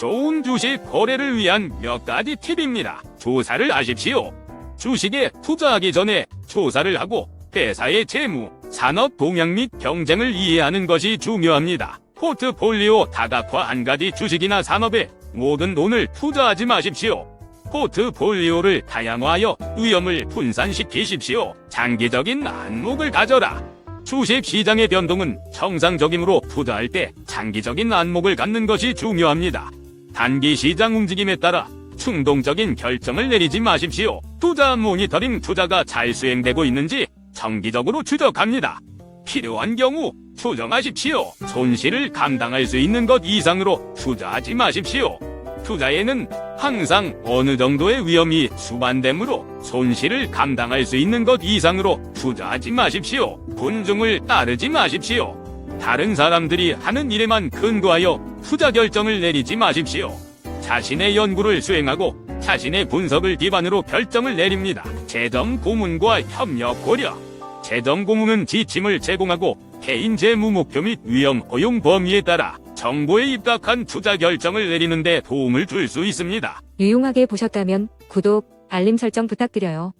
좋은 주식 거래를 위한 몇 가지 팁입니다. 조사를 하십시오. 주식에 투자하기 전에 조사를 하고 회사의 재무, 산업 동향 및 경쟁을 이해하는 것이 중요합니다. 포트폴리오 다각화 한 가지 주식이나 산업에 모든 돈을 투자하지 마십시오. 포트폴리오를 다양화하여 위험을 분산시키십시오. 장기적인 안목을 가져라. 주식 시장의 변동은 정상적이므로 투자할 때 장기적인 안목을 갖는 것이 중요합니다. 단기 시장 움직임에 따라 충동적인 결정을 내리지 마십시오. 투자 모니터링 투자가 잘 수행되고 있는지 정기적으로 추적합니다. 필요한 경우 조정하십시오. 손실을 감당할 수 있는 것 이상으로 투자하지 마십시오. 투자에는 항상 어느 정도의 위험이 수반되므로 손실을 감당할 수 있는 것 이상으로 투자하지 마십시오. 군중을 따르지 마십시오. 다른 사람들이 하는 일에만 근거하여 투자 결정을 내리지 마십시오. 자신의 연구를 수행하고 자신의 분석을 기반으로 결정을 내립니다. 재정 고문과 협력 고려. 재정 고문은 지침을 제공하고 개인 재무 목표 및 위험 허용 범위에 따라 정보에 입각한 투자 결정을 내리는데 도움을 줄 수 있습니다. 유용하게 보셨다면 구독, 알림 설정 부탁드려요.